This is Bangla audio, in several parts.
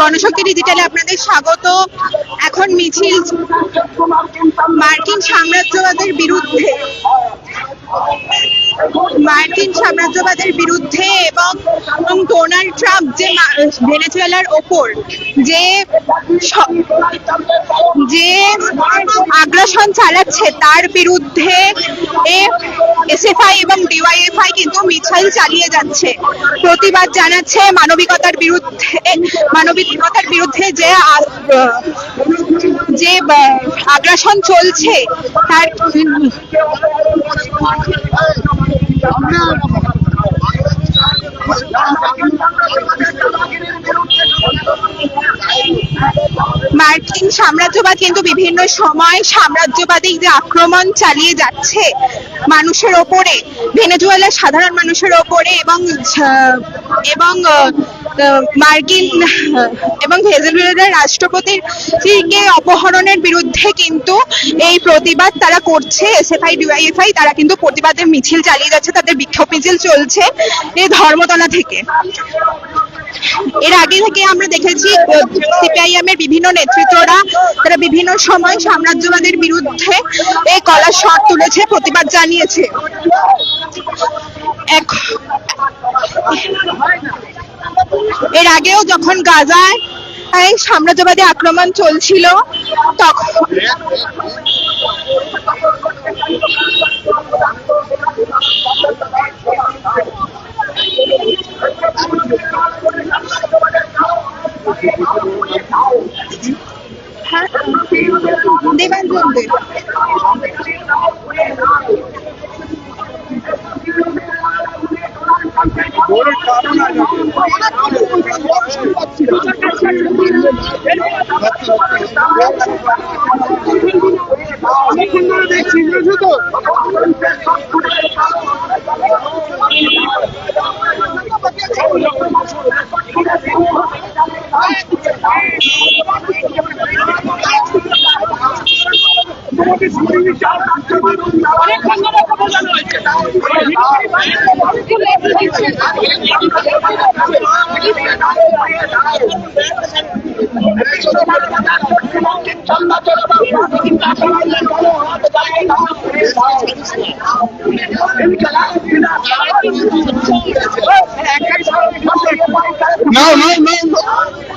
গণশক্তি ডিজিটালে আপনাদের স্বাগত। এখন মিছিল মার্কিন সাম্রাজ্যবাদের বিরুদ্ধে। মার্কিন সাম্রাজ্যবাদের বিরুদ্ধে এবং ডোনাল্ড ট্রাম্প যে ভেনেজুয়েলার ওপর যে যে আগ্রাসন চালাচ্ছে, তার বিরুদ্ধে এসএফআই এবং ডিওয়াইএফআই কিন্তু মিছিল চালিয়ে যাচ্ছে। প্রতিবাদ জানাচ্ছে মানবিকতার বিরুদ্ধে মানবিকতার বিরুদ্ধে যে যে আগ্রাসন চলছে, তার মার্কিন সাম্রাজ্যবাদ কিন্তু বিভিন্ন সময় সাম্রাজ্যবাদী যে আক্রমণ চালিয়ে যাচ্ছে মানুষের ওপরে, ভেনেজুয়েলার সাধারণ মানুষের ওপরে এবং এবং মার্কিন এবং ভেনেজুয়েলার রাষ্ট্রপতির কে অপহরণের বিরুদ্ধে কিন্তু এই প্রতিবাদ তারা করছে এসএফআই ডিওয়াইএফআই তারা কিন্তু প্রতিবাদের মিছিল চালিয়ে যাচ্ছে, তাদের বিক্ষোভ মিছিল চলছে এই ধর্মতলা থেকে। এর আগে থেকে আমরা দেখেছি সিপিআইএম এর বিভিন্ন নেতৃত্বরা তারা বিভিন্ন সময় সাম্রাজ্যবাদের বিরুদ্ধে এই কলার শট তুলেছে, প্রতিবাদ জানিয়েছে। এর আগেও যখন গাজায় সাম্রাজ্যবাদী আক্রমণ চলছিল তখন No, no, no, no.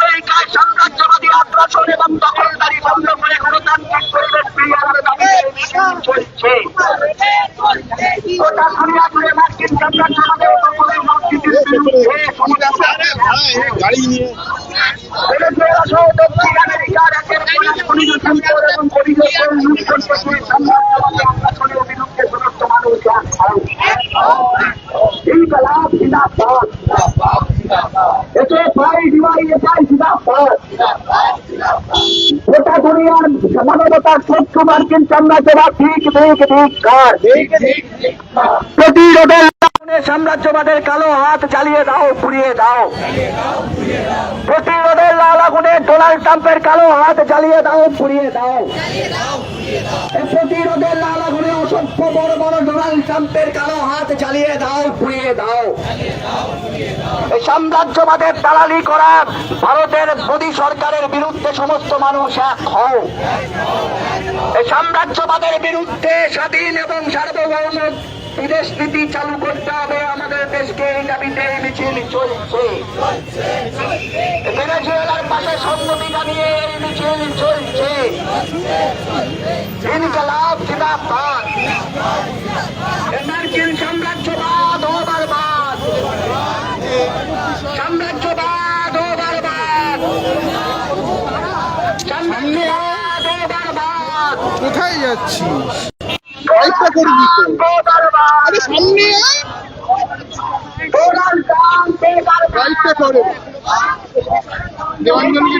আমেরিকার সাম্রাজ্যবাদী আগ্রাসন এবং দখলদারি বন্ধ করে গণতান্ত্রিক পরিবেশ ফিরিয়ে আনার দাবিতে এই মিছিল চলছে গোটা দুনিয়া জুড়ে মার্কিন সাম্রাজ্যবাদের দখলের রাজনীতির বিরুদ্ধে গাড়ি নিয়ে সহ দক্ষিণ আমেরিকার একের পর এক সম্পদ এবং পরিবেশ লুণ্ঠন করতে বিরুদ্ধে সমস্ত মানুষ এক হয়। ইনকলাব জিন্দাবাদ। একে পাই দিওয়াই এটাই জিন্দাবাদ। গোটা দুনিয়ার মানবতার শত্রু মার্কিন সাম্রাজ্যবাদ ঠিক ঠিক ঠিক কার প্রতিরোধের সাম্রাজ্যবাদের কালো হাত চালিয়ে দাও, পুড়িয়ে দাও। প্রতিরোধের লাল আগুনে ডোনাল্ড ট্রাম্পের কালো হাত জ্বালিয়ে দাও, পুড়িয়ে দাও। প্রতিরোধের লাল আগুনে অসভ্য বড় বড় ডোনাল্ড ট্রাম্পের কালো হাত জ্বালিয়ে দাও, পুড়িয়ে দাও। সাম্রাজ্যবাদের দালালি করা ভারতের মোদী সরকারের বিরুদ্ধে সমস্ত মানুষ এক হও। সাম্রাজ্যবাদের বিরুদ্ধে স্বাধীন এবং সার্বভৌম বিদেশ নীতি চালু করতে হবে, আমাদের দেশকে এই দাবিতে মিছিল চলছে। ভেনেজুয়েলার পাশে সম্মতি জানিয়ে এই মিছিল চলছে। ইনকলাব জিন্দাবাদ। মার্কিন সাম্রাজ্যবাদ ও বরবাদ। সাম্রাজ্যবাদ ও বরবাদ। সাম্রাজ্যবাদ ও বরবাদ। কোথায় যাচ্ছিস? ভয়টা করে দিত। আরে সামনে ভয়টা করে। দেবাঞ্জনকে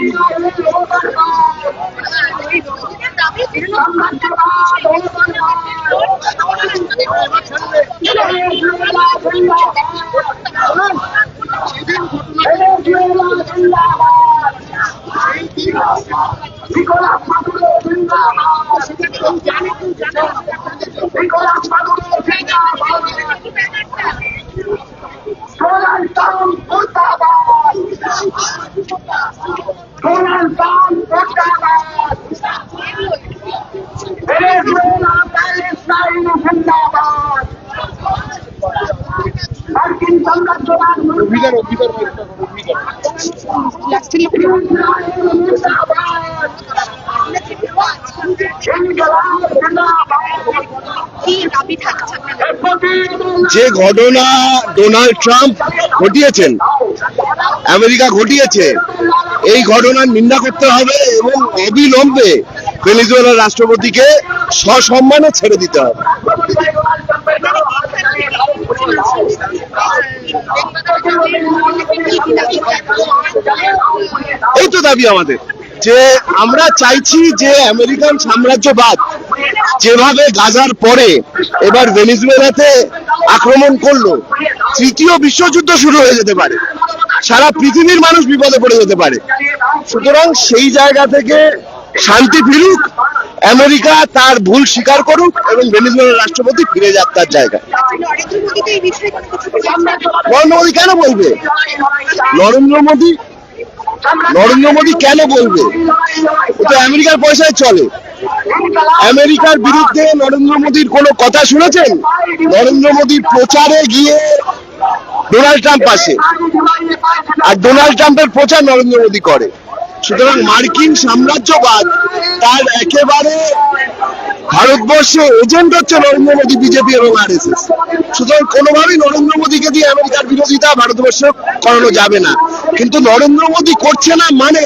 যে ঘটনা ডোনাল্ড ট্রাম্প ঘটিয়েছেন আমেরিকা ঘটিয়েছে এই ঘটনার নিন্দা করতে হবে এবং অবিলম্বে ভেনেজুয়েলার রাষ্ট্রপতিকে সসম্মানে ছেড়ে দিতে হবে। এই তো দাবি আমাদের, যে আমরা চাইছি যে আমেরিকান সাম্রাজ্যবাদ যেভাবে গাজার পরে এবার ভেনিজুয়েলাতে আক্রমণ করল, তৃতীয় বিশ্বযুদ্ধ শুরু হয়ে যেতে পারে। সারা পৃথিবীর মানুষ বিপদে পড়ে যেতে পারে। সুতরাং সেই জায়গা থেকে শান্তি ফিরুক, আমেরিকা তার ভুল স্বীকার করুক এবং ভেনিজুয়েলার রাষ্ট্রপতি ফিরে যাক তার জায়গায়। নরেন্দ্র মোদী কোনো বলবে? নরেন্দ্র মোদী নরেন্দ্র মোদী কেন বলবে? ও তো আমেরিকার পয়সায় চলে। আমেরিকার বিরুদ্ধে নরেন্দ্র মোদীর কোনো কথা শুনেছেন? নরেন্দ্র মোদী প্রচারে গিয়ে ডোনাল্ড ট্রাম্প আসে আর ডোনাল্ড ট্রাম্পের প্রচার নরেন্দ্র মোদী করে। সুতরাং মার্কিন সাম্রাজ্যবাদ তার একেবারে ভারতবর্ষে এজেন্ট হচ্ছে নরেন্দ্র মোদী বিজেপি এবং আর এস এস সুতরাং কোনোভাবেই নরেন্দ্র মোদীকে দিয়ে আমেরিকার বিরোধিতা ভারতবর্ষে করানো যাবে না। কিন্তু নরেন্দ্র মোদী করছে না মানে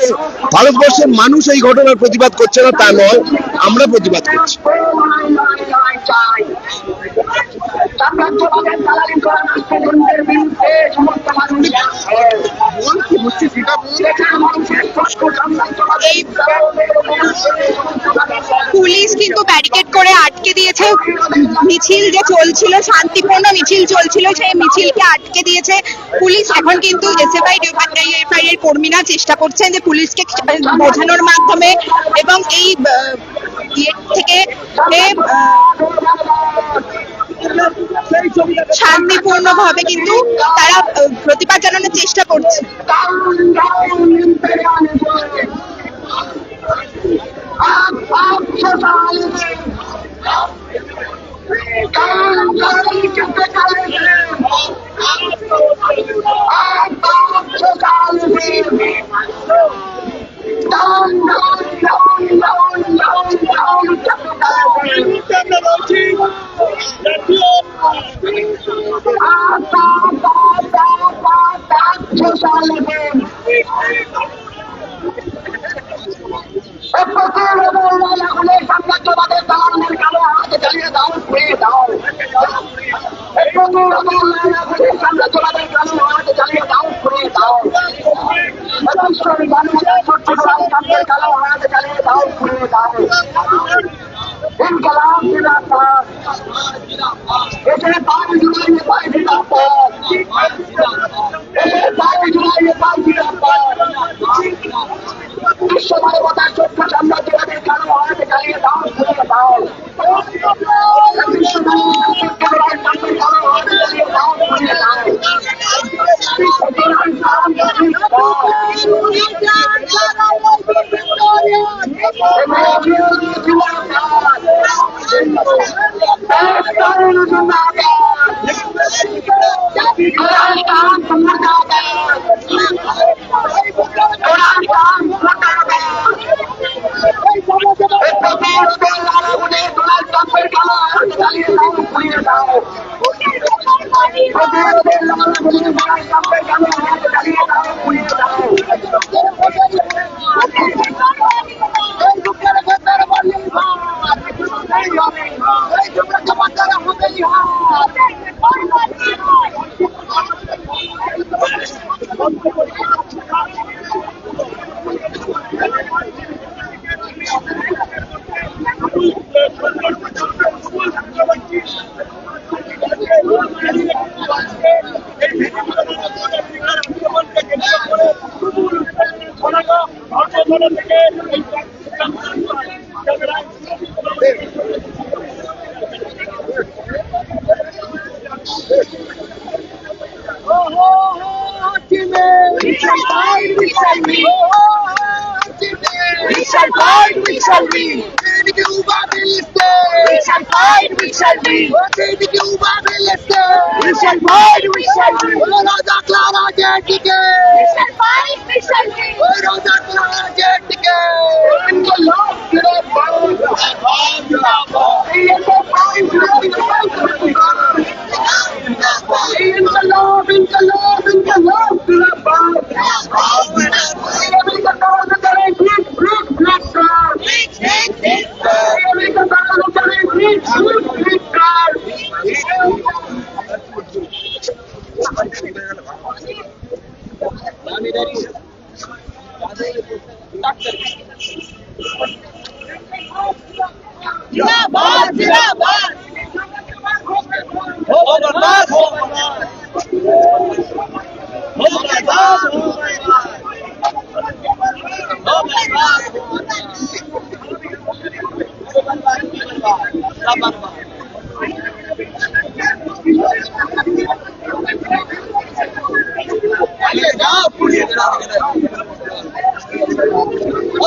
ভারতবর্ষের মানুষ এই ঘটনার প্রতিবাদ করছে না, তা নয়, আমরা প্রতিবাদ করছি। সাম্রাজ্যবাদের করা বিরুদ্ধে সমস্ত মানুষ পুলিশ কিন্তু ব্যারিকেড করে আটকে দিয়েছে। মিছিল যে চলছিল, শান্তিপূর্ণ মিছিল চলছিল, সেই মিছিলকে আটকে দিয়েছে। পুলিশ এখন কিন্তু এসএফআই এফআই এর কর্মীরা চেষ্টা করছেন যে পুলিশকে বোঝানোর মাধ্যমে এবং এই থেকে এ, শান্তিপূর্ণ ভাবে কিন্তু তারা প্রতিবাদ জানানোর চেষ্টা করছে। সাম্রাজ্যবাদের কালো হাত চালিয়ে দাও পুড়িয়ে দাও কালো হাত চালিয়ে দাও পুড়িয়ে দাও Thank you. shall fight, we shall win. Dedik Cuba will stay. We shall fight, we shall win. Dedik Cuba will stay. We shall fight, we shall win. Rosa Clara Jaitige. We shall fight, we shall win. Rosa Clara Jaitige. Jindalab, Jindalab, Jindalab, Jindalab. Jindalab, Jindalab, Jindalab. İnkılap, inkılap, inkılap, inkılap. জিন্দাবাদ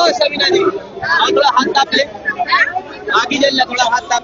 ऐसा भी ना नहीं और थोड़ा हाथ ताप ले आगे चल थोड़ा हाथ ताप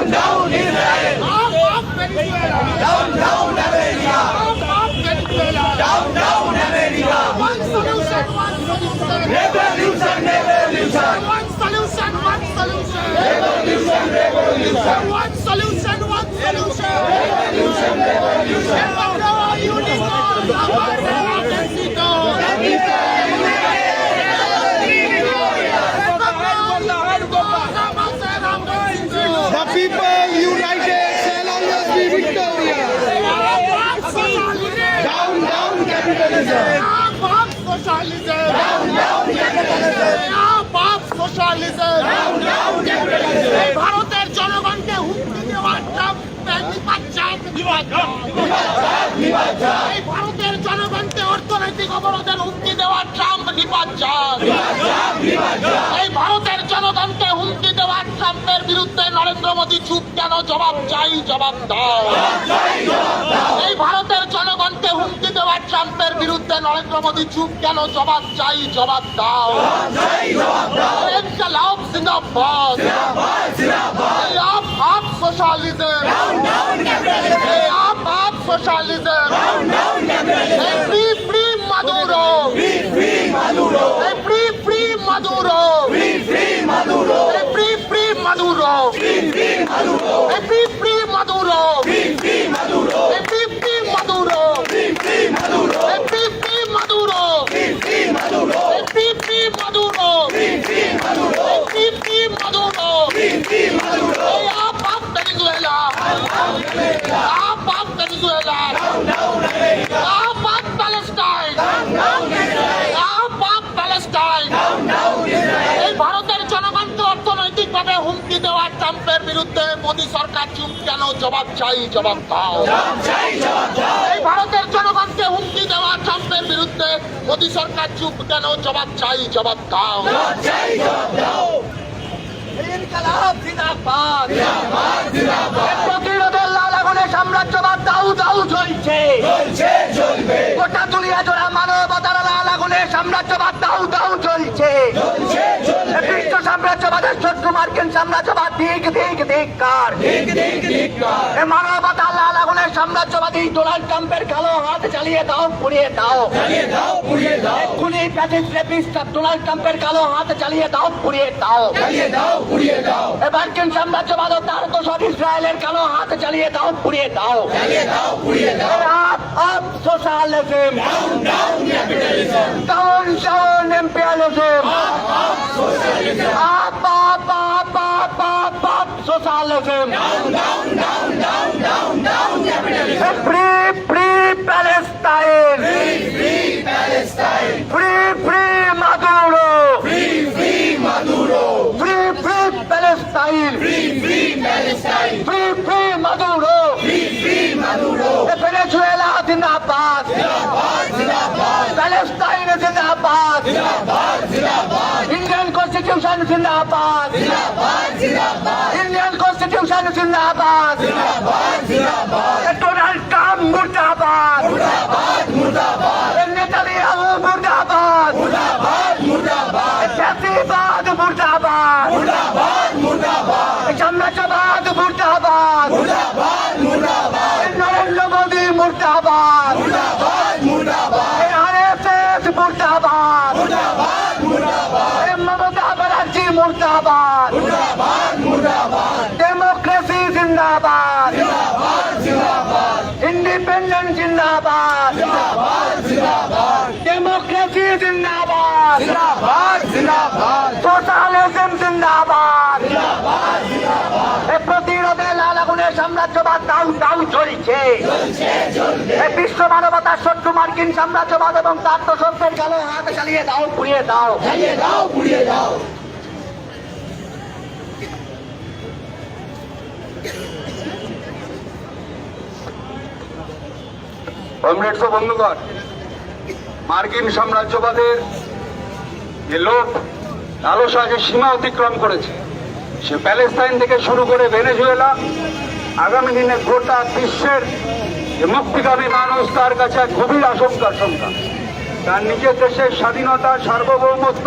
Down, down, Israel! Down, down, America! Up, up, Venezuela! Down, down, America! One solution, one solution! Revolution, revolution! One solution, one solution! Revolution, revolution! One solution, one solution! Revolution, revolution! ভারতের জনগণকে হুমকি দেওয়ার ট্রাম্প পাশ্চাত্য এই ভারতের জনগণকে অর্থনৈতিক অবরোধের হুমকি দেওয়া ট্রাম্প নিপাচার এই ভারতের জনগণকে হুমকি দেওয়া ট্রাম্পের বিরুদ্ধে নরেন্দ্র মোদী চুপ কেন? জবাব চাই জবাব দাও। এই ভারতের জনগণকে হুমকি দেওয়া ট্রাম্পের বিরুদ্ধে নরেন্দ্র মোদী চুপ কেন? জবাব চাই জবাব দাও। ইনকলাব জিন্দাবাদ। এই আপ আপ সোশ্যালিজম। এই আপ আপ সোশ্যালিজম। এই ফ্রি ফ্রি মাদুরো। এই ফ্রি ফ্রি মাদুরো। এই free free Maduro. Free free Maduro এই ফ্রি ফ্রি মাদুরো এই ফ্রি ফ্রি মাদুরো এই ফ্রি ফ্রি মাদুরো এই ফ্রি ফ্রি মাদুরো এই up up Venezuela up up Venezuela up up Palestine up up Palestine এই ভারতের জনগণকে অর্থনৈতিকভাবে হুমকি দেওয়া ট্রাম্পের বিরুদ্ধে মোদী সরকার চুপ কেন? জবাব চাই, জবাব দাও। এই ভারতের জনগণকে হুমকি দেওয়া ট্রাম্পের বিরুদ্ধে মোদী সরকার চুপ কেন? জবাব চাই, জবাব দাও। প্রতিরোধের আগুনে সাম্রাজ্যবাদ দাউ দাউ চলছে গোটা দুনিয়া জোড়া মানবতার লাল আগুনে সাম্রাজ্যবাদ দাউ দাউ চলছে বিশ্ব সাম্রাজ্যবাদের শত্রু মার্কিন সাম্রাজ্যবাদ দিক দিক দিক কার এ আগুনের সাম্রাজ্যবাদী ডোনাল্ড ট্রাম্পের কালো হাত চালিয়ে দাও পুড়িয়ে দাও। রেপিস্ট ডোনাল্ড ট্রাম্পের কালো হাত চালিয়ে দাও পুড়িয়ে দাও। এ মার্কিন সাম্রাজ্যবাদ তার দোষর ইসরায়েলের কালো হাত চালিয়ে দাও পুড়িয়ে দাও। Up up socialism down down imperialism up up up up up socialism. Down, down, down, down, down, down, capitalism. Free, free Palestine. Free, free Palestine. Free, free Maduro. Free, free Maduro. Free, free Palestine. Free, free Palestine. Free, free Maduro. Free, free Maduro. Venezuela zindabad. Zindabad, zindabad. Palestine zindabad. Zindabad, zindabad. Constitution Zindabad. Zindabad, Zindabad. Indian Constitution Zindabad. Zindabad, Zindabad. The Donald Trump Murdabad. Murdabad, Murdabad. The Netanyahu Murdabad. Murdabad, Murdabad. The Jatibad Murdabad. Murdabad, Murdabad. The Jamnachabad जिंदाबाद डेमोक्रेसी जिंदाबाद इंडिपेंडेंट जिंदाबाद डेमोक्रेसी जिंदाबाद সোশ্যালিজম জিন্দাবাদ। প্রতিরোধে লাল আগুনে সাম্রাজ্যবাদ দাউ দাউ চলছে বিশ্ব মানবতার শত্রু মার্কিন সাম্রাজ্যবাদ এবং তার তো সত্যের গালে হাত চালিয়ে দাও পুড়িয়ে দাও পুড়িয়ে দাও। কমরেডস বন্ধুগণ, মার্কিন সাম্রাজ্যবাদের যে লোক লালসা যে সীমা অতিক্রম করেছে, সে প্যালেস্তাইন থেকে শুরু করে ভেনেজুয়েলা, আগামী দিনে গোটা বিশ্বের যে মুক্তিকামী মানুষ, তার কাছে এক গভীর আশঙ্কার সংখ্যা। তার নিজের দেশের স্বাধীনতা, সার্বভৌমত্ব,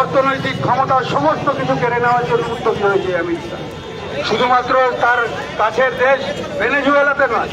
অর্থনৈতিক ক্ষমতা, সমস্ত কিছু কেড়ে নেওয়ার জন্য উদ্যোগী হয়েছে আমেরিকা। শুধুমাত্র তার কাছের দেশ ভেনেজুয়েলাতে নয়